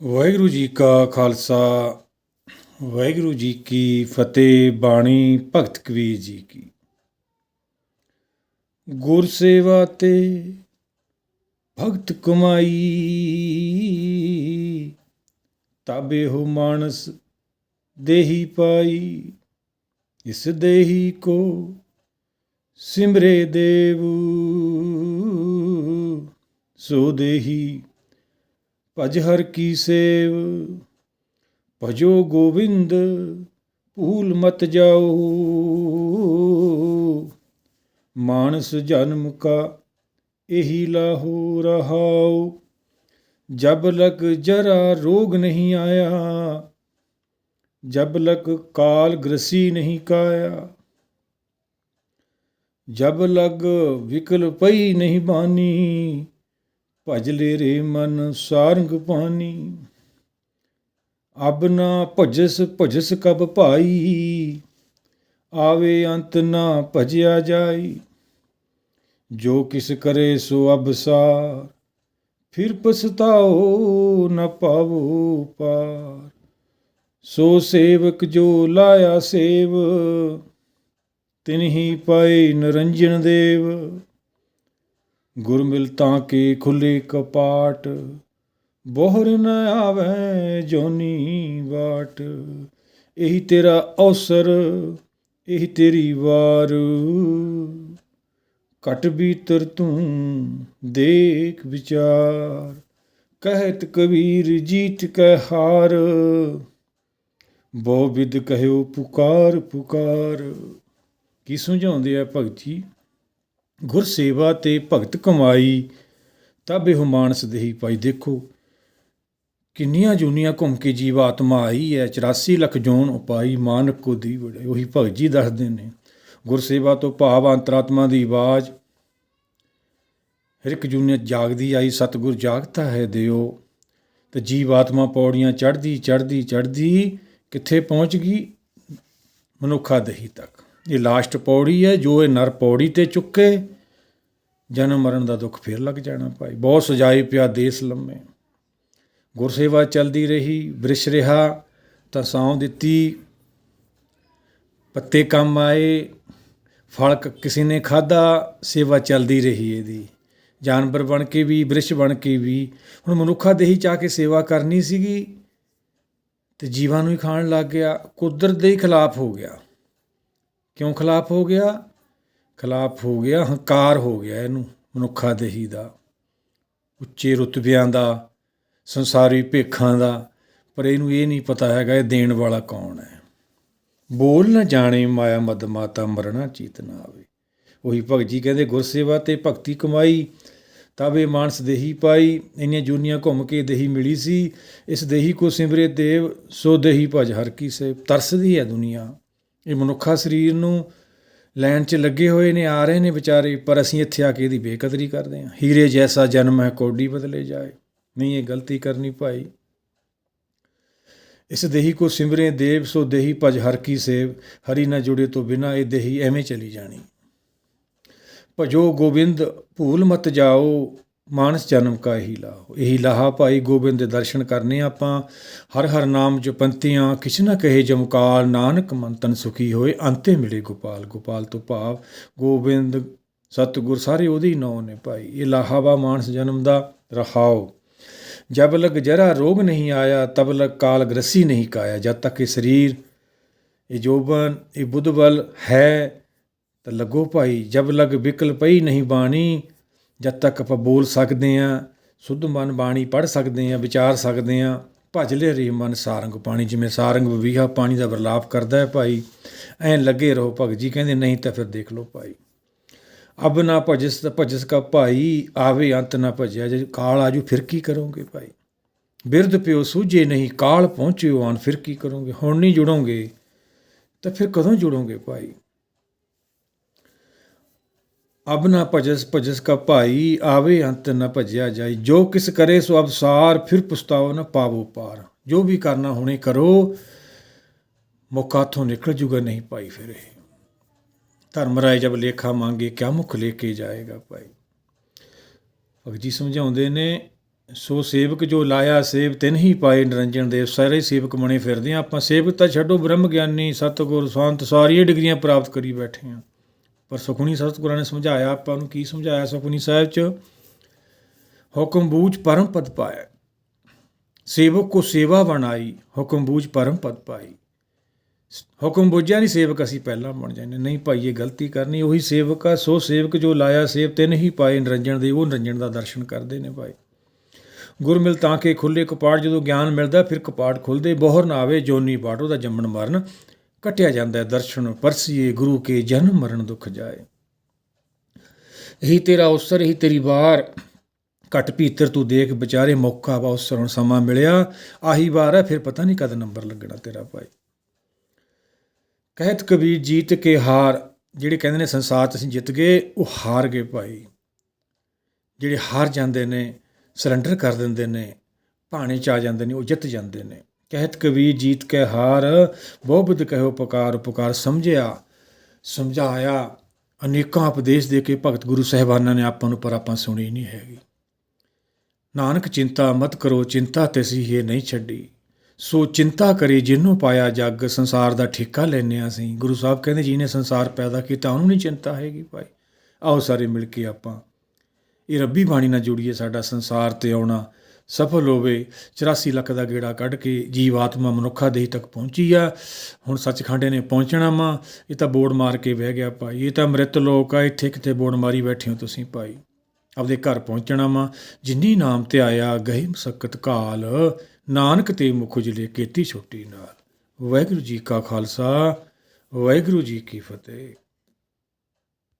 ਵਾਹਿਗੁਰੂ ਜੀ ਕਾ ਖਾਲਸਾ, ਵਾਹਿਗੁਰੂ ਜੀ ਕੀ ਫਤਿਹ, ਬਾਣੀ ਭਗਤ ਕਬੀਰ ਜੀ ਕੀ। ਗੁਰ ਸੇਵਾ ਤੇ ਭਗਤ ਕਮਾਈ, ਤਾਬੇ ਹੋ ਮਾਨਸ ਦੇਹੀ ਪਾਈ, ਇਸ ਦੇਹੀ ਕੋ ਸਿਮਰੇ ਦੇਵ, ਸੋ ਦੇਹੀ ਭਜ ਹਰ ਕੀ ਸੇਵ, ਭਜੋ ਗੋਬਿੰਦ ਭੂਲ ਮਤ ਜਾਓ। ਮਾਨਸ ਜਨਮ ਕਾ ਇਹੀ ਲਾਹੋ ਰਹਾਓ, ਜਬ ਲਗ ਜਰਾ ਰੋਗ ਨਹੀਂ ਆਇਆ, ਜਬ ਲਗ ਕਾਲ ਗ੍ਰਸੀ ਨਹੀਂ ਕਾਇਆ, ਜਬ ਲਗ ਵਿਕਲ ਪਈ ਨਹੀਂ ਬਾਨੀ ਭਜ ਲੈ ਰੇ ਮਨ ਸਾਰੰਗ ਪਾਨੀ ਅਬ ਨਾ ਭਜਸ ਭਜਸ ਕਬ ਭਾਈ। ਆਵੇ ਅੰਤ ਨਾ ਭਜਿਆ ਜਾਈ। ਜੋ ਕਿਸ ਕਰੇ ਸੋ ਅਬਸਾਰ ਫਿਰ ਪਛਤਾਓ ਨ ਪਾਵੋ ਪਾਰ। ਸੋ ਸੇਵਕ ਜੋ ਲਾਇਆ ਸੇਵ ਤਿਨਹੀ ਪਾਏ ਨਰੰਜਨ ਦੇਵ। ਗੁਰ ਮਿਲ ਤਾਂ ਕੇ ਖੁੱਲੇ ਕਪਾਟ, ਬੋਹਰ ਨ ਆਵੇ ਜੋਨੀ ਬਾਟ ਇਹੀ ਤੇਰਾ ਅਵਸਰ, ਇਹੀ ਤੇਰੀ ਵਾਰ। ਕਟ ਬੀਤਰ ਤੂੰ ਦੇਖ ਵਿਚਾਰ, ਕਹਿਤ ਕਬੀਰ ਜੀਤ ਕੈ ਹਾਰ। ਬਹੁ ਵਿਦ ਕਹਿਓ ਪੁਕਾਰ ਪੁਕਾਰ। ਕੀ ਸਮਝਾਉਂਦੇ ਆ ਭਗਤ ਜੀ? ਗੁਰ ਸੇਵਾ ਤੇ ਭਗਤ ਕਮਾਈ, ਤਬ ਇਹ ਮਾਨਸ ਦੇਹੀ ਪਾਈ ਦੇਖੋ। ਕਿੰਨੀਆਂ ਜੂਨੀਆਂ ਘੁੰਮ ਕੇ ਜੀਵ ਆਤਮਾ ਆਈ ਹੈ 84 ਲੱਖ ਜੋਨ ਉਪਾਈ, ਮਾਨਕ ਕੋ ਦੀ ਬੜੇ ਉਹੀ ਭਗਤ ਜੀ ਦੱਸਦੇ ਨੇ। ਗੁਰ ਸੇਵਾ ਤੋਂ ਭਾਵ ਅੰਤਰਾਤਮਾ ਦੀ ਆਵਾਜ਼। ਹਰ ਇੱਕ ਜੂਨੀਆਂ ਜਾਗਦੀ ਆਈ, ਸਤਿਗੁਰ ਜਾਗਤਾ ਹੈ ਦਿਓ। ਤੇ ਜੀਵ ਆਤਮਾ ਪੌੜੀਆਂ ਚੜ੍ਹਦੀ ਚੜ੍ਹਦੀ ਚੜ੍ਹਦੀ, ਕਿੱਥੇ ਪਹੁੰਚ ਗਈ? ਮਨੁੱਖਾ ਦਹੀ ਤੱਕ। ਇਹ ਲਾਸਟ ਪੌੜੀ ਹੈ, ਜੋ ਇਹ ਨਰ ਪੌੜੀ ਤੇ ਚੁੱਕੇ, ਜਨਮ ਮਰਨ ਦਾ ਦੁੱਖ ਫੇਰ ਲੱਗ ਜਾਣਾ ਭਾਈ। ਬਹੁਤ ਸਜਾਈ ਪਿਆ ਦੇਸ ਲੰਮੇ। ਗੁਰਸੇਵਾ ਚਲਦੀ ਰਹੀ, ਬ੍ਰਿਸ਼ ਰਿਹਾ, ਤਾਂ ਸੌਂ ਦਿੱਤੀ। ਪੱਤੇ ਕੰਮ ਆਏ, ਫਲ ਕਿਸੇ ਨੇ ਖਾਦਾ ਸੇਵਾ ਚਲਦੀ ਰਹੀ ਇਹਦੀ। ਜਾਨਵਰ ਬਣ ਕੇ ਵੀ, ਬ੍ਰਿਸ਼ ਬਣ ਕੇ ਵੀ। ਹੁਣ ਮਨੁੱਖਾ ਦੇਹੀ ਚਾ ਕੇ ਸੇਵਾ ਕਰਨੀ ਸੀਗੀ, ਤੇ ਜੀਵਾਂ ਨੂੰ ਹੀ ਖਾਣ ਲੱਗ ਗਿਆ। ਕੁਦਰਤ ਦੇ ਹੀ ਖਿਲਾਫ ਹੋ ਗਿਆ। ਕਿਉਂ ਖਿਲਾਫ ਹੋ ਗਿਆ? ਖਿਲਾਫ ਹੋ ਗਿਆ, ਹੰਕਾਰ ਹੋ ਗਿਆ ਇਹਨੂੰ ਮਨੁੱਖਾ ਦੇਹੀ ਦਾ, ਉੱਚੇ ਰੁਤਬਿਆਂ ਦਾ, ਸੰਸਾਰੀ ਭੇਖਾਂ ਦਾ। ਪਰ ਇਹਨੂੰ ਇਹ ਨਹੀਂ ਪਤਾ ਹੈਗਾ ਇਹ ਦੇਣ ਵਾਲਾ ਕੌਣ ਹੈ। ਬੋਲ ਨਾ ਜਾਣੇ ਮਾਇਆ ਮਦ ਮਾਤਾ ਮਰਣਾ ਚੀਤ ਨਾ ਆਵੇ। ਉਹੀ ਭਗਤ ਜੀ ਕਹਿੰਦੇ, ਗੁਰਸੇਵਾ ਤੇ ਭਗਤੀ ਕਮਾਈ ਤਬੇ ਮਾਨਸ ਦੇਹੀ ਪਾਈ। ਇੰਨੀਆਂ ਜੂਨੀਆਂ ਘੁੰਮ ਕੇ ਦੇਹੀ ਮਿਲੀ ਸੀ। ਇਸ ਦੇਹੀ ਕੋ ਸਿਮਰੇ ਦੇਵ, ਸੋ ਦੇਹੀ ਭਜ ਹਰ ਕੀ ਸੇ। ਤਰਸਦੀ ਹੈ ਦੁਨੀਆ। ਇਹ ਮਨੁੱਖਾ ਸਰੀਰ ਨੂੰ ਲੈਣ 'ਚ ਲੱਗੇ ਹੋਏ ਨੇ, ਆ ਰਹੇ ਨੇ ਵਿਚਾਰੇ, ਪਰ ਅਸੀਂ ਇੱਥੇ ਆ ਕੇ ਇਹਦੀ ਬੇਕਦਰੀ ਕਰਦੇ ਹਾਂ। ਹੀਰੇ ਜੈਸਾ ਜਨਮ ਹੈ, ਕੋਡੀ ਬਦਲੇ ਜਾਏ। ਨਹੀਂ, ਇਹ ਗਲਤੀ ਕਰਨੀ ਭਾਈ। ਇਸ ਦੇਹੀ ਕੋ ਸਿਮਰੇ ਦੇਵ, ਸੋ ਦੇਹੀ ਭਜ ਹਰ ਕੀ ਸੇਵ। ਹਰੀ ਨਾ ਜੁੜੇ ਤੋਂ ਬਿਨਾ ਇਹ ਦੇਹੀ ਐਵੇਂ ਚਲੀ ਜਾਣੀ। ਭਜੋ ਗੋਬਿੰਦ, ਭੂਲ ਮਤ ਜਾਓ। ਮਾਨਸ ਜਨਮ ਕਾ ਹੀ ਲਾਹੋ। ਇਹੀ ਲਾਹਾ ਭਾਈ ਗੋਬਿੰਦ ਦੇ ਦਰਸ਼ਨ ਕਰਨੇ ਆਪਾਂ। ਹਰ ਹਰ ਨਾਮ ਜਪੰਤੀਆਂ ਕਿਛ ਨਾ ਕਹੇ ਜਮਕਾਲ ਨਾਨਕ ਮਨ ਤਨ ਸੁਖੀ ਹੋਏ, ਅੰਤੇ ਮਿਲੇ ਗੋਪਾਲ। ਗੋਪਾਲ ਤੋਂ ਭਾਵ ਗੋਬਿੰਦ, ਸਤਿਗੁਰ ਸਾਰੇ ਉਹਦੇ ਹੀ ਨੇ ਭਾਈ। ਇਹ ਲਾਹਾ ਵਾ ਮਾਨਸ ਜਨਮ ਦਾ, ਰਹਾਓ। ਜਬ ਲਗ ਜਰਾ ਰੋਗ ਨਹੀਂ ਆਇਆ, ਤਬ ਲਗ ਕਾਲ ਗ੍ਰਸੀ ਨਹੀਂ ਕਾਇਆ। ਜਦ ਤੱਕ ਇਹ ਸਰੀਰ, ਇਹ ਜੋਬਨ, ਇਹ ਬੁੱਧਬਲ ਹੈ, ਤਾਂ ਲੱਗੋ ਭਾਈ, ਜਬ ਲਗ ਵਿਕਲ ਪਈ ਨਹੀਂ ਬਾਣੀ ਜਦ ਤੱਕ ਆਪਾਂ ਬੋਲ ਸਕਦੇ ਹਾਂ, ਸੁੱਧ ਮਨ ਬਾਣੀ ਪੜ੍ਹ ਸਕਦੇ ਹਾਂ, ਵਿਚਾਰ ਸਕਦੇ ਹਾਂ, ਭਜ ਲੈ ਰਹੀ ਮਨ ਸਾਰੰਗ ਪਾਣੀ, ਜਿਵੇਂ ਸਾਰੰਗ ਵਿਵੀਹਾ ਪਾਣੀ ਦਾ ਵਰਲਾਪ ਕਰਦਾ ਹੈ ਭਾਈ। ਐਂ ਲੱਗੇ ਰਹੋ ਭਗਤ ਜੀ, ਕਹਿੰਦੇ ਨਹੀਂ ਤਾਂ ਫਿਰ ਦੇਖ ਲਓ ਭਾਈ। ਅਬ ਨਾ ਭਜਸ ਤਾਂ ਭਜਸ ਕਾ ਭਾਈ, ਆਵੇ ਅੰਤ ਨਾ ਭਜਿਆ ਜੇ ਕਾਲ ਆਜੂ ਫਿਰ ਕੀ ਕਰੋਗੇ ਭਾਈ? ਬਿਰਧ ਪਿਓ ਸੂਝੇ ਨਹੀਂ, ਕਾਲ ਪਹੁੰਚਿਓ ਆਨ ਫਿਰ ਕੀ ਕਰੋਗੇ? ਹੁਣ ਨਹੀਂ ਜੁੜੋਗੇ ਤਾਂ ਫਿਰ ਕਦੋਂ ਜੁੜੋਗੇ ਭਾਈ? ਅਬ ਨਾ ਭਜਸ ਭਜਸ ਕਾ ਭਾਈ, ਆਵੇ ਅੰਤ ਨਾ ਭਜਿਆ ਜਾਈ। ਜੋ ਕਿਸ ਕਰੇ ਸੋ ਅਬਸਾਰ ਫਿਰ ਪਛਤਾਓ ਨਾ ਪਾਵੋ ਪਾਰ। ਜੋ ਵੀ ਕਰਨਾ ਹੁਣੇ ਕਰੋ ਮੌਕਾ ਹੱਥੋਂ ਨਿਕਲ ਜੂਗਾ, ਨਹੀਂ ਭਾਈ ਫਿਰ ਇਹ। ਧਰਮ ਰਾਏ ਜਬ ਲੇਖਾ ਮੰਗੇ, ਕਿਆ ਮੁਖ ਲੈ ਕੇ ਜਾਏਗਾ ਭਾਈ? ਭਗਤ ਜੀ ਸਮਝਾਉਂਦੇ ਨੇ, ਸੋ ਸੇਵਕ ਜੋ ਲਾਇਆ ਸੇਵ, ਤਿਨ ਹੀ ਪਾਏ ਨਿਰੰਜਨ ਦੇਵ। ਸਾਰੇ ਸੇਵਕ ਬਣੇ ਫਿਰਦੇ ਆ। ਆਪਾਂ ਸੇਵਕ ਤਾਂ ਛੱਡੋ ਬ੍ਰਹਮ ਗਿਆਨੀ, ਸਤਿਗੁਰ, ਸੰਤ, ਸਾਰੀਆਂ ਡਿਗਰੀਆਂ ਪ੍ਰਾਪਤ ਕਰੀ ਬੈਠੇ ਆ। ਪਰ ਸੁਖਣੀ ਸਤਿਗੁਰਾਂ ਨੇ ਸਮਝਾਇਆ, ਆਪਾਂ ਨੂੰ ਕੀ ਸਮਝਾਇਆ ਸੁਖਣੀ ਸਾਹਿਬ ਚ? ਹੁਕਮ ਬੂਝ ਪਰਮ ਪਦ ਪਾਇਆ ਸੇਵਕ ਕੋ ਸੇਵਾ ਬਣਾਈ ਹੁਕਮ ਬੂਝ ਪਰਮ ਪਦ ਪਾਈ। ਹੁਕਮ ਬੁੱਝਿਆ ਨਹੀਂ ਸੇਵਕ ਅਸੀਂ ਪਹਿਲਾਂ ਬਣ ਜਾਂਦੇ। ਨਹੀਂ ਭਾਈ, ਇਹ ਗਲਤੀ ਕਰਨੀ, ਉਹੀ ਸੇਵਕ ਆ। ਸੋ ਸੇਵਕ ਜੋ ਲਾਇਆ, ਸੇਵ ਤਿੰਨ ਹੀ ਪਾਏ। ਨਿਰੰਜਨ ਦੇ, ਉਹ ਨਿਰੰਜਨ ਦਾ ਦਰਸ਼ਨ ਕਰਦੇ ਨੇ ਭਾਈ। ਗੁਰ ਮਿਲ ਤਾਂ ਕੇ ਖੁੱਲੇ, ਕਪਾੜ ਜਦੋਂ ਗਿਆਨ ਮਿਲਦਾ, ਫਿਰ ਕਪਾੜ ਖੁੱਲਦੇ। ਬੋਹਰ ਨਾ ਆਵੇ, ਜੋਨੀ ਬਾਟੋ ਦਾ ਜੰਮਣ ਮਰਨ। ਕਟਿਆ ਜਾਂਦਾ ਹੈ, ਦਰਸ਼ਨ ਪਰਸੀਏ, ਗੁਰੂ ਕੇ ਜਨਮ ਮਰਨ ਦੁਖ ਜਾਏ। ਇਹੀ ਤੇਰਾ ਅਵਸਰ ਹੀ ਤੇਰੀ ਵਾਰ। ਘਟ ਭੀਤਰ ਤੂੰ ਦੇਖ ਵਿਚਾਰੇ, ਮੌਕਾ ਵਾ ਉਸ ਹੁਣ ਸਮਾਂ ਮਿਲਿਆ। ਆਹੀ ਵਾਰ ਹੈ, ਫਿਰ ਪਤਾ ਨਹੀਂ ਕਦ ਨੰਬਰ ਲੱਗਣਾ ਤੇਰਾ ਭਾਈ। ਕਹਿਤ ਕਬੀਰ ਜੀਤ ਕੇ ਹਾਰ, ਜਿਹੜੇ ਕਹਿੰਦੇ ਨੇ ਸੰਸਾਰ 'ਚ ਅਸੀਂ ਜਿੱਤ ਗਏ, ਉਹ ਹਾਰ ਗਏ ਭਾਈ। ਜਿਹੜੇ ਹਾਰ ਜਾਂਦੇ ਨੇ ਸਰੈਂਡਰ ਕਰ ਦਿੰਦੇ ਨੇ, ਭਾਣੇ ਚ ਆ ਜਾਂਦੇ ਨੇ, ਉਹ ਜਿੱਤ ਜਾਂਦੇ ਨੇ। ਕਹਿਤ ਕਵੀ ਜੀਤ ਕੇ ਹਾਰ ਬਹੁਬਦ ਕਹਿਓ ਪੁਕਾਰ ਪੁਕਾਰ ਸਮਝਿਆ, ਸਮਝਾਇਆ। ਅਨੇਕਾਂ ਉਪਦੇਸ਼ ਦੇ ਕੇ ਭਗਤ ਗੁਰੂ ਸਾਹਿਬਾਨਾਂ ਨੇ ਆਪਾਂ ਨੂੰ ਪਰ ਆਪਾਂ ਸੁਣੀ ਨਹੀਂ ਹੈਗੀ। ਨਾਨਕ ਚਿੰਤਾ ਮਤ ਕਰੋ, ਚਿੰਤਾ ਤੇ ਸੀ ਇਹ ਨਹੀਂ ਛੱਡੀ। ਸੋ ਚਿੰਤਾ ਕਰੇ ਜਿੰਨੂੰ ਪਾਇਆ ਜੱਗ, ਸੰਸਾਰ ਦਾ ਠੇਕਾ ਲੈਨੇ ਆ ਅਸੀਂ। ਗੁਰੂ ਸਾਹਿਬ ਕਹਿੰਦੇ ਜਿਹਨੇ ਸੰਸਾਰ ਪੈਦਾ ਕੀਤਾ, ਉਹਨੂੰ ਨਹੀਂ ਚਿੰਤਾ ਹੈਗੀ ਭਾਈ। ਆਓ ਸਾਰੇ ਮਿਲ ਕੇ ਆਪਾਂ। ਇਹ ਰੱਬੀ ਬਾਣੀ ਨਾਲ ਜੁੜੀਏ ਸਾਡਾ ਸੰਸਾਰ ਤੇ ਆਉਣਾ। ਸਫਲ ਹੋਵੇ 84 ਲੱਖ ਦਾ ਗੇੜਾ ਕੱਢ ਕੇ ਜੀਵ ਆਤਮਾ ਮਨੁੱਖਾ ਦੇਹ ਤੱਕ ਪਹੁੰਚੀ ਆ। ਹੁਣ ਸੱਚਖੰਡੇ ਨੇ ਪਹੁੰਚਣਾ ਵਾ, ਇਹ ਤਾਂ ਬੋਰਡ ਮਾਰ ਕੇ ਬਹਿ ਗਿਆ ਭਾਈ, ਇਹ ਤਾਂ ਮ੍ਰਿਤ ਲੋਕ ਆ, ਇੱਥੇ ਕਿਤੇ ਬੋਰਡ ਮਾਰੀ ਬੈਠੇ ਹੋ ਤੁਸੀਂ ਭਾਈ। ਆਪਦੇ ਘਰ ਪਹੁੰਚਣਾ ਵਾ, ਜਿੰਨੀ ਨਾਮ ਤੇ ਆਇਆ ਗਏ ਮਸਕਤ ਕਾਲ, ਨਾਨਕ ਤੇ ਮੁਖ ਉਜਲੇ ਕੀਤੀ ਛੁੱਟੀ ਨਾਲ। ਵਾਹਿਗੁਰੂ ਜੀ ਕਾ ਖਾਲਸਾ, ਵਾਹਿਗੁਰੂ ਜੀ ਕੀ ਫਤਿਹ।